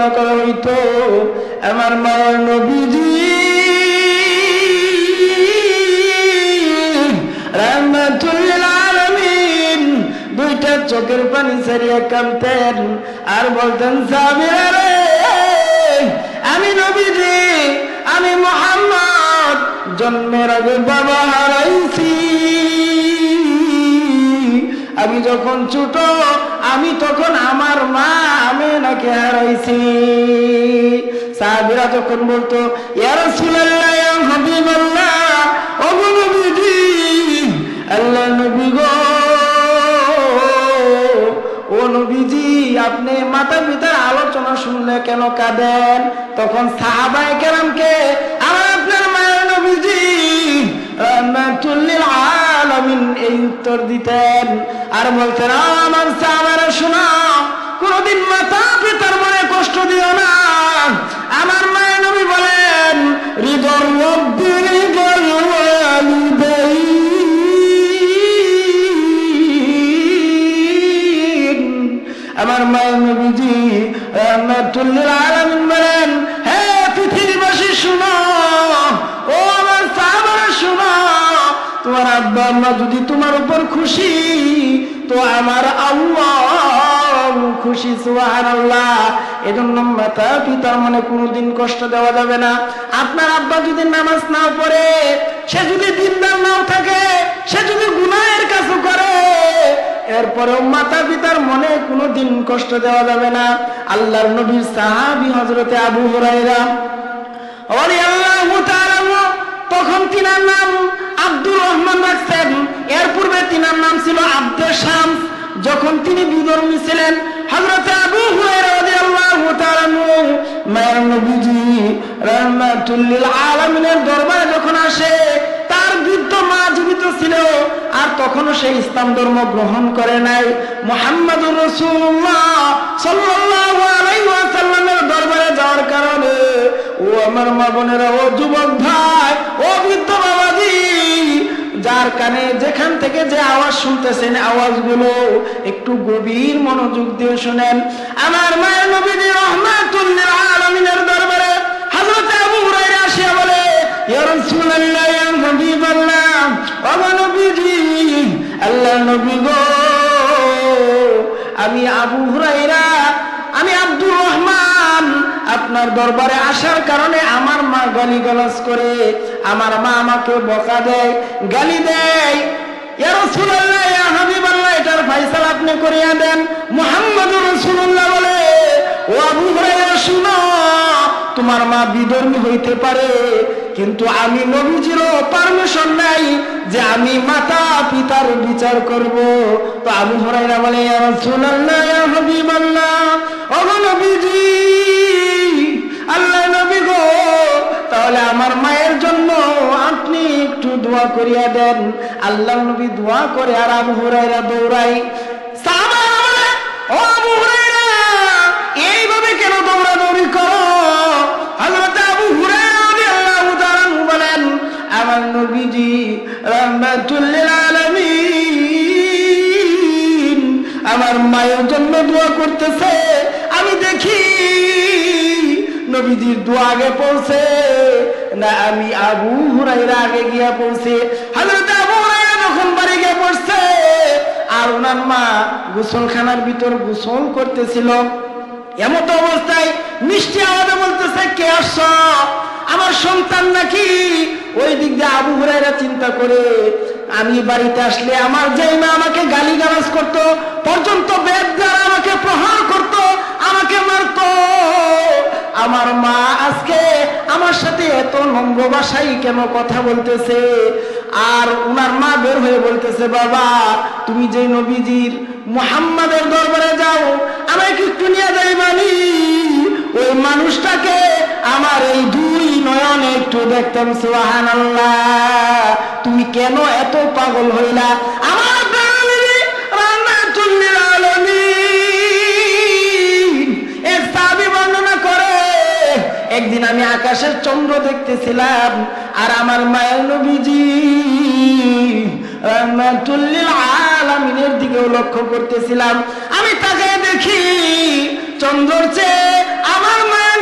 আলোচনা করা হইতো আমার মায়ের নবীজি। দুইটা চোখের পানি ছাড়িয়ে কামতেন আর বলতেন আমি নবীজি, আমি মোহাম্মদ, জন্মের আগে বাবা হারাইছি। আমি যখন ছোট আমি তখন আমার মা আমি নাকি হারাইছি। সাহাবিরা যখন বলতো গো ও নবীজি, আপনি মাতা পিতার আলোচনা শুনলে কেন কাঁদেন? তখন সাহাবায়ে কেরামকে, আমার আপনার মায়ের নবীজি উত্তর দিতেন। আর বলতেন আমার সাহাবারা শোনা, কোনদিন মাতা পিতার মনে কষ্ট দিও না। আমার মায়ের নবী বলেন, হৃদয় আমার মায়ের নবীজি রাহমাতুল্লিল আলামিন বলেন আব্বা আম্মা যদি তোমার উপর খুশি, তো আমার আল্লাহ খুশি, সুবহানাল্লাহ। এজন্য মাতা পিতার মনে কোনোদিন কষ্ট দেওয়া যাবে না। আপনার আব্বা যদি নামাজ নাও পড়ে, সে যদি দিনদার নাও থাকে, সে যদি গুনাহের কাজ করে, এরপরেও মাতা পিতার মনে কোনো দিন কষ্ট দেওয়া যাবে না। আল্লাহর নবীর সাহাবি হজরতে আবু হুরাইরা তখন তিনার নাম আব্দুর রহমান রাখছেন এর পূর্বে তিনার নাম ছিল আব্দুল শামস, যখন তিনি বিধর্মী ছিলেন, হযরতে আবু রাদিয়াল্লাহু তাআলা দরবারে যখন আসে, তার বৃদ্ধ মা জীবিত ছিল, আর তখনও সে ইসলাম ধর্ম গ্রহণ করে নাই। মোহাম্মদুর রসুল্লাহ সাল্লাল্লাহু আলাইহি কানে যেখান থেকে যে আওয়াজ শুনতেছেন আওয়াজগুলো একটু গভীর মনোযোগ দিয়ে শুনেন। আমার মায়ের নবীজি রহমাতুল্লিল দরবারে হযরত আবু হুরায়রা আসিয়া বলে, ইয়া রাসূলুল্লাহ, ইয়া ও নবীজি আল্লাহ নবী গো, আমি আবু হুরায়রা আপনার দরবারে আসার কারণে আমার মা গালি গালাজ করে, আমার মা আমাকে বকা দেয়, গালি দেয়। তোমার মা বিধর্মী হইতে পারে, কিন্তু আমি নবীজিরও পারমিশন নাই যে আমি মাতা পিতার বিচার করব। তো আবু হুরায়রা বলে রাসূলুল্লাহ, ইয়া হাবিবাল্লাহ আল্লাহ নবী গো, তাহলে আমার মায়ের জন্য আপনি একটু দোয়া করিয়া দেন। আল্লাহ নবী দোয়া করে আর আবু হুরায়রা দৌড়াই এইভাবে কেন দৌড়াদৌড়ি করো? হযরত আবু হুরায়রা রাদিয়াল্লাহু তাআলা বলেন, আমার নবীজি, রাহমাতুল লিল আলামিন, আমার মায়ের জন্য দোয়া করতেছে। নবীজির দোয়া আগে পৌঁছে, না আমি আবু হুরাইরা আগে গিয়া পৌঁছে আবু হুরাইরা যখন বাড়ি গিয়ে পড়ছে আর ওনার মা গোসলখানার ভিতর গোসল করতেছিল। এমত অবস্থায় মিষ্টি আওয়াজে বলতেছে, কে আমার সন্তান নাকি? ওই দিক দিয়ে আবু হুরাইরা চিন্তা করে, আমি বাড়িতে আসলে আমার যেই মা আমাকে গালি গালাজ করতো, পর্যন্ত বেদ দ্বারা আমাকে প্রহার করত, আমাকে মারতো। এত ভাষাই কেন কথা বলতেছে? আর উনার মা বের হয়ে বলতেছে, বাবা, তুমি যে নবীজির মুহাম্মাদের দরবারে যাও, আমাকে একটু নিয়ে যাইবানি ওই মানুষটাকে আমার এই দুই নয়ন একটু দেখতাম সুহান তুমি কেন এত পাগল হইলা? আমার দেখতেছিলাম। আর আমার মায়ের নবীজি রাহমাতুল্লিল আলামিনের দিকেও লক্ষ্য করতেছিলাম। আমি তাকে দেখি চন্দ্রর চেয়ে আমার মায়ের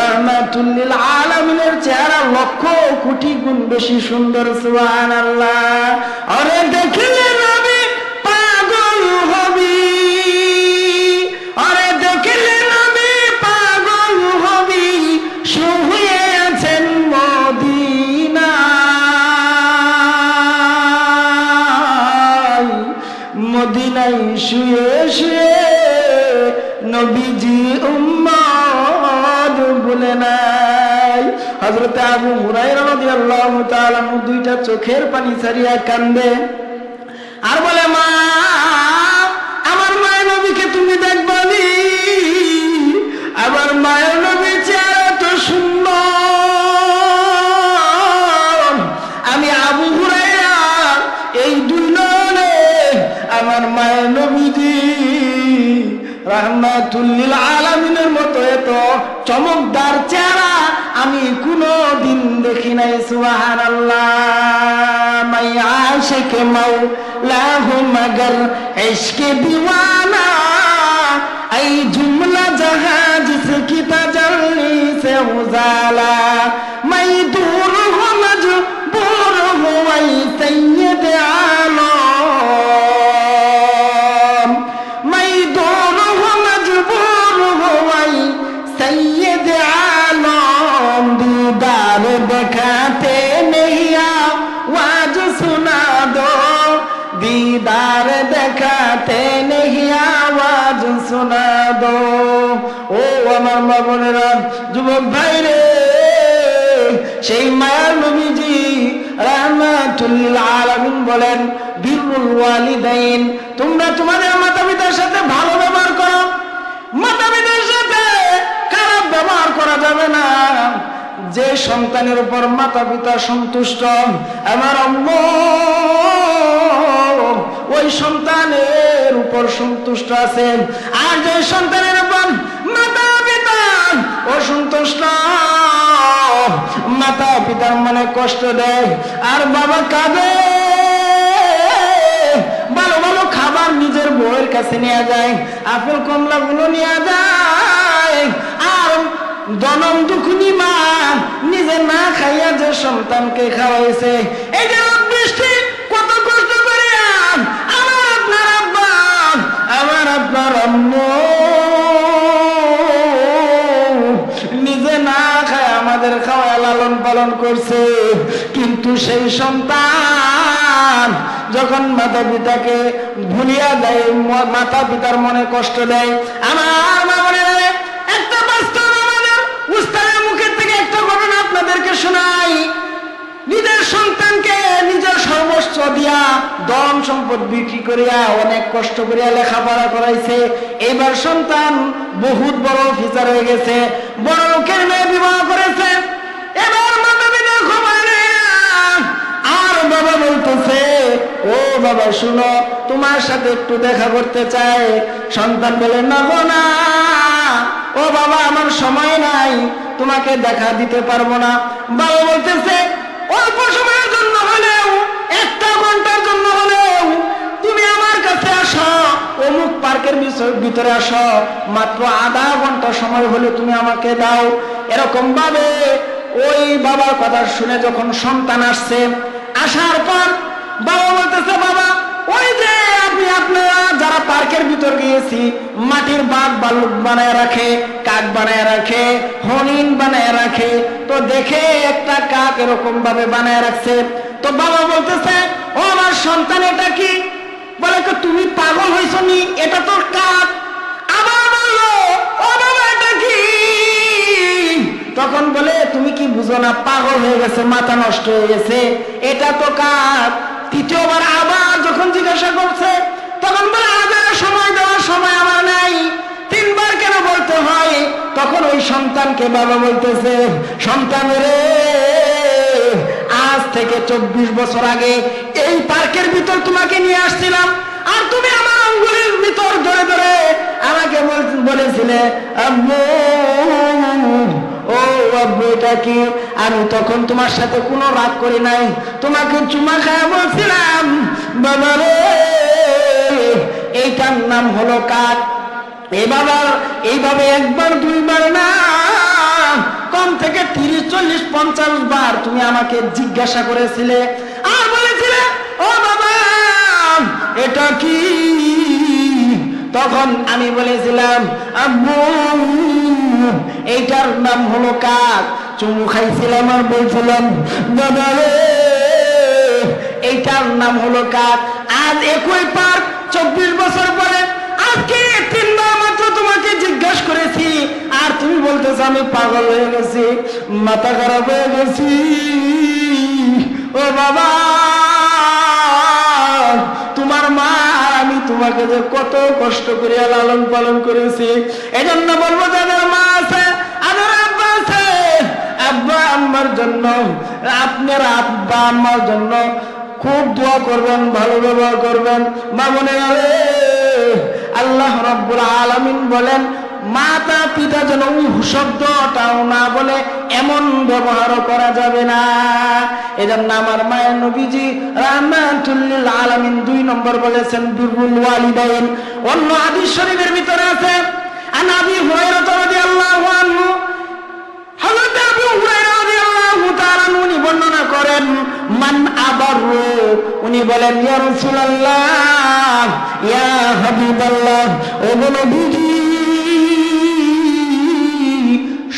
রহমাতুল্লিল আলামিনের চেহারা লক্ষ কোটি গুণ বেশি সুন্দর, সুবহানাল্লাহ। আরে দেখলে নবী মদিনায় শুয়ে শুয়ে নবীজি উম্মদ বলে নাই। হযরতে আবু হুরায়রা রাদিয়াল্লাহু তাআলা দুইটা চোখের পানি ছাড়িয়া কান্দে। আর বলে, মা, আমার মায়ের নবীকে তুমি দেখবানি? আমার মায়ের নবী চেহারা তো সুন্দর। আমি আবু আমার মায়ের নবীজি, রহমাতুল্লিল আলামিনের মতো এত চমকদার চেহারা আমি কোনো দিন দেখি নাই সুহান আশেকে মাউ লাহু মগর এশকে দিওয়ানা, এই জুমলা জাহাজ সে কিতা জলনি সে উজালা। दीदार দেখাতে নেহি আওয়াজ শোনা দো ও আমার মা বোনেরা যুবক ভাই রে সেই মায়ার নবীজি রাহমাতুল আলামিন বলেন বিরুল ওয়ালিদাইন তোমরা তোমাদের মাতা পিতার সাথে ভালো ব্যবহার করো মাতা পিতার সাথে খারাপ ব্যবহার করা যাবে না যে সন্তানের উপর মাতা পিতা সন্তুষ্ট আমার আম্মু ওই সন্তানের উপর সন্তুষ্ট আছেন। আর যে সন্তানের উপর মাতা পিতা অসন্তুষ্ট মাতা পিতার মনে কষ্ট দেয়। আর বাবা কাঁদে, ভালো ভালো খাবার নিজের বউয়ের কাছে নিয়ে যায়, আপেল কমলা গুলো নিয়ে যায়, আর জনম দুখুনি মা নিজে না খাইয়া যে সন্তানকে খাওয়াইছে। এই আপনার নিজে না খায় আমাদের খাওয়া লালন পালন করছে। কিন্তু সেই সন্তান যখন মাতা পিতাকে ভুলিয়া দেয় মাতা পিতার মনে কষ্ট দেয়, আমার মা মনে একটা বাস্তব আমাদের মুখের থেকে একটা ঘটনা আপনাদেরকে শোনাই। নিজের সন্তানকে সর্বস্ব দিয়া ধন সম্পদ বিক্রি করিয়া অনেক কষ্ট করিয়া লেখাপড়া করাইছে। এবার সন্তান বহুত বড় অফিসার হয়ে গেছে, বড় লোকের মেয়ে বিবাহ করেছে। এবার বাবা বলতেছে, ও বাবা, শুনো, তোমার সাথে একটু দেখা করতে চাই। সন্তান বলে, না না। ও বাবা, আমার সময় নাই, তোমাকে দেখা দিতে পারব না। বাবা বলতেছে, অল্প সময়ের পার্কের ভিতরে আসো। মাত্র আধা ঘণ্টা সময় হলে তুমি আমাকে দাও। এরকম ভাবে ওই বাবার কথা শুনে যখন সন্তান আসছে, আসার পর বাবা বলতেছে, বাবা, ওই যে আপনি আপনারা যারা পার্কের ভিতর গিয়েছি, মাটির বাঘ বালুক বানায় রাখে, কাক বানায় রাখে, হরিণ বানায় রাখে, তো দেখে একটা কাক এরকম ভাবে বানায় রাখছে। তো বাবা বলতেছে, ও আমার সন্তান এটা কি? বলে তো তুমি পাগল হয়েছো নি? এটা তোর কাক আবার বলল, ও বাবা, এটা কি? তখন বলে, তুমি কি বুঝো না, পাগল হয়ে গেছে, মাথা নষ্ট হয়ে গেছে, এটা তো কাক তৃতীয়বার আবার যখন জিজ্ঞাসা করছে, তখন বলে আবার সময় দেওয়ার সময় আমার নাই। তিনবার কেন বলতে হয়? তখন ওই সন্তানকে বাবা বলতেছে, সন্তান রে থেকে চব্বিশ বছর আগে এই পার্কের ভিতর তোমাকে নিয়ে আসছিলাম। আর তুমি আমার আঙ্গুলের ভিতর ধরে ধরে আমাকে বলেছিলে ও আব্বু কি? আমি তখন তোমার সাথে কোনো রাগ করি নাই। তোমাকে চুমা খায় বলছিলাম, বাবা রে, এইটার নাম হলো কাক। এবার এইভাবে একবার, দুইবার না কম থেকে তিরিশ, চল্লিশ, পঞ্চাশ বার তুমি আমাকে জিজ্ঞাসা করেছিলে। আর বলেছিলে, ও বাবা, এটা কি? তখন আমি বলেছিলাম এইটার নাম হলো কাক। চুমু খাইছিলাম আর বলছিলাম দাদা এইটার নাম হলো কাক। আজ একই পার্ক চব্বিশ বছর পরে আজকে তিনবার মাত্র তোমাকে করেছি, আর তুমি বলতেছো আমি পাগল হয়ে গেছি, মাথা খারাপ হয়ে গেছি। ও বাবা, তোমার মা আমি তোমাকে যে কত কষ্ট করে লালন পালন করেছি এই জন্য বলব যাদের মা আছে আমার আব্বা আছে, আব্বা আম্মার জন্য, আপনার আব্বা আম্মার জন্য খুব দোয়া করবেন, ভালো ব্যবহার করবেন। মা মামনে আল্লাহ রব্বুল আলামিন বলেন, মাতা পিতা যেন উহ শব্দটাও না বলে, এমন ব্যবহার করা যাবে না। এজন্য আমার মায়ের নবীজি রাহমাতুল্লিল আলামিন দুই নম্বর বলেছেন, বিরুল ওয়ালিদাইন। অন্য হাদিস শরীফের ভিতরে আছে, আন আবি হুরায়রা রাদিয়াল্লাহু আনহু। হযরত আবু হুরায়রা রাদিয়াল্লাহু তাআলা উনি বর্ণনা করেন মান আবার, উনি বলেন, ইয়া রাসূলুল্লাহ, ইয়া হাবিবাল্লাহ, ও নবীজি,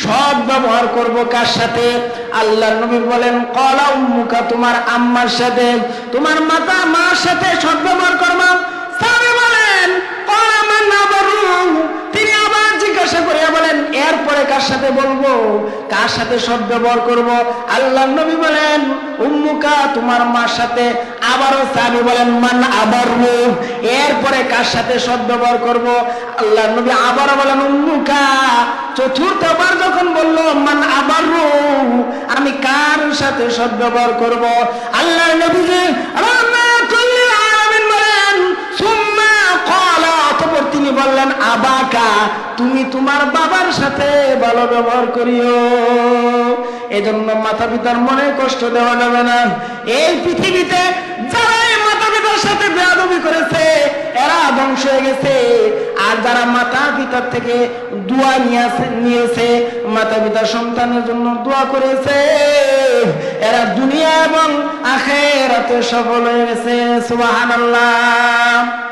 সব ব্যবহার করব কার সাথে? আল্লাহ নবী বলেন, কলা উম্মুকা, তোমার আম্মার সাথে, তোমার মাতা মার সাথে সব ব্যবহার করবা। এরপরে কার সাথে বলব? কার সাথে সব ব্যবহার করব? আল্লাহ নবী বলেন, উম্মুকা, তোমার মার সাথে আবারও সাহাবী বলেন, মান আবার এরপরে কার সাথে সব ব্যবহার করব? আল্লাহ নবী আবারও বলেন, উম্মুকা। চতুর্থবার যখন বলল, মান আবার আমি কার সাথে সব ব্যবহার করব? আল্লাহ নবী যে বললেন, আবাকা, তুমি তোমার বাবার সাথে ভালো ব্যবহার করিও। এজন্য মাতা পিতার মনে কষ্ট দেওয়া যাবে না। এই পৃথিবীতে যারা মাতা পিতার সাথে বেয়াদবি করেছে, এরা ধ্বংস হয়ে গেছে। আর যারা মাতা পিতার থেকে দোয়া নিয়েছে নিয়েছে মাতা পিতার সন্তানের জন্য দোয়া করেছে, এরা দুনিয়া এবং আখেরাতে সফল হয়ে গেছে। সুবহানাল্লাহ।